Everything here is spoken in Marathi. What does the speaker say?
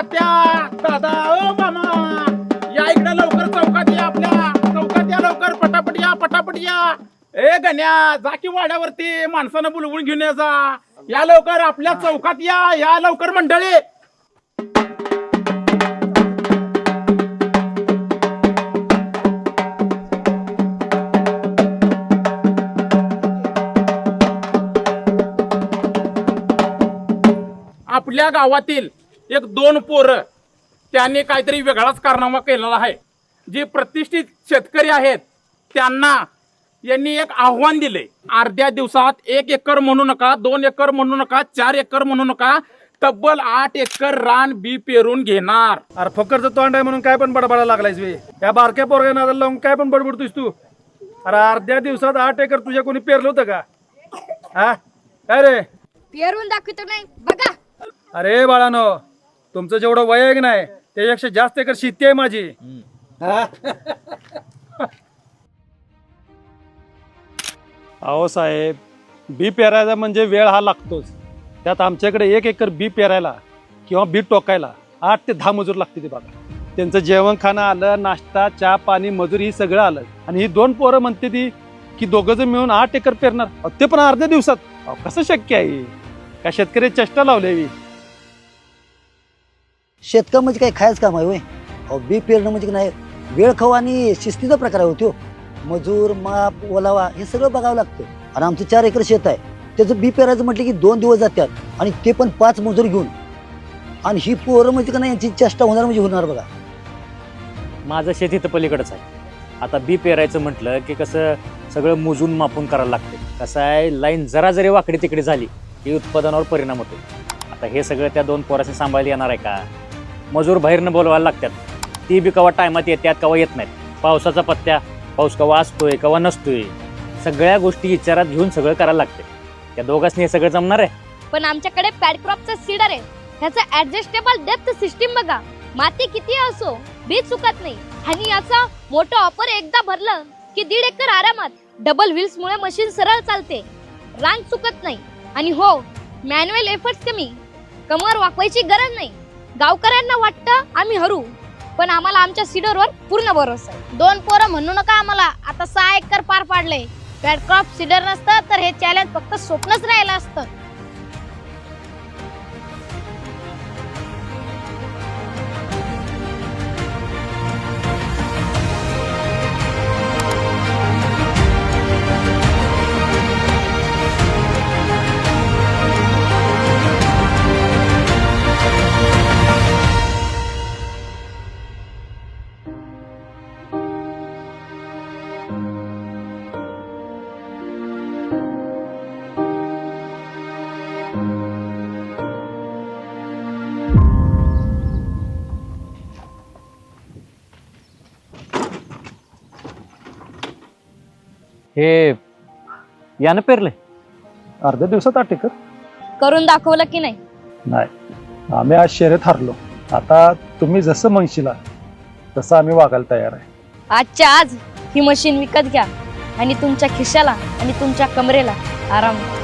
तात्या दादा ओ मामा. या इकडे लवकर चौकात या आपल्या. चौकात या लवकर पटापट या पटापट या. ए गण्या जा की वाड्यावरती माणसानं बुलवून घेऊन या जा. या लवकर आपल्या चौकात या या लवकर मंडळी. आपल्या गावातील एक दोन पोरं त्यांनी काहीतरी वेगळाच कारनामा केलेला आहे. जे प्रतिष्ठित शेतकरी आहेत त्यांना यांनी एक आव्हान दिले. अर्ध्या दिवसात एक एकर म्हणू नका दोन एकर म्हणू नका चार एकर म्हणू नका तब्बल आठ एकर रान बी पेरून घेणार. अरे फकरचं तोंड आहे म्हणून काय पण बडबडा लागलायस वे या बारक्या पोरग्या नादाला लावून काय पण बडबडतोयस तू? अरे अर्ध्या दिवसात आठ एकर तुझ्या कोणी पेरलं होतं का? हा? काय रे? पेरून दाखवतो नाही. बघा. अरे बाळानो तुमचं जेवढं वय आहे की नाही त्याच्यापेक्षा जास्त एकर शेती आहे माझी. हा? अहो साहेब बी पेरायचा म्हणजे वेळ हा लागतोच. त्यात आमच्याकडे एक एकर बी पेरायला किंवा बी टोकायला आठ ते दहा मजूर लागते ते बघा. त्यांचं जेवण खाणं आलं नाश्ता चहा पाणी मजूर ही सगळं आलं. आणि ही दोन पोरं म्हणते ती की दोघं जण मिळून आठ एकर पेरणार. ते पण अर्ध्या दिवसात. अहो, कसं शक्य आहे? का शेतकरी चेष्टा लावली शेतकं म्हणजे काही खायच काम आहे होय. अहो बी पेरणं म्हणजे की नाही वेळ खाऊ आणि शिस्तीचा प्रकार आहे होतो मजूर माप ओलावा हे सगळं बघावं लागतं. आणि आमचं चार एकर शेत आहे. त्याचं बी पेरायचं म्हटलं की दोन दिवस जातात आणि ते पण पाच मजूर घेऊन. आणि ही पोरं म्हणजे का नाही यांची चेष्टा होणार म्हणजे होणार बघा. माझं शेत इथं पलीकडंच आहे. आता बी पेरायचं म्हटलं की कसं सगळं मोजून मापून करायला लागते. कसं आहे लाईन जरा जरी वाकडी तिकडे झाली की उत्पादनावर परिणाम होतो. आता हे सगळं त्या दोन पोराशी सांभाळायला येणार आहे का? मजूर बाहेरनं बोलवायला लागतात. ती बी कवा टायमात येतात कवा येत नाहीत. पावसाचा पत्त्या पाऊस कवा असतोय कवा नसतोय सगळ्या गोष्टी विचारात घेऊन सगळं करायला लागते. त्या दोघांनी हे सगळं जमणार आहे? पण आमच्याकडे पॅडक्रॉपचा सीडर आहे. ह्याचं ऍडजस्टेबल डेप्थ सिस्टीम बघा. माती किती असो बी चुकत नाही. आणि याचा मोठं ऑफर एकदा भरलं की दीड एकर आरामात डबल व्हील्स मुळे मशीन सरळ चालते. रांग चुकत नाही. आणि हो मॅन्युअल एफर्ट्स कमी. कमर वाकवायची गरज नाही. गावकऱ्यांना वाटतं आम्ही हरू पण आम्हाला आमच्या सीडरवर पूर्ण भरोसा आहे. दोन पोरं म्हणू नका आम्हाला. आता सहा एकर पार पाडले पॅडक्रॉप सीडर नसतं तर हे चॅलेंज फक्त स्वप्नच राहिलं असतं. हे यानं पेरलंय. अर्ध्या दिवसात आठ एकर. करून दाखवलं की नाही? नाही. आम्ही आज शर्यत हरलो. आता तुम्ही जसं म्हणशीला तसं आम्ही वागायला तयार आहे. आजच्या आज ही मशीन विकत घ्या आणि तुमच्या खिशाला आणि तुमच्या कमरेला आराम द्या.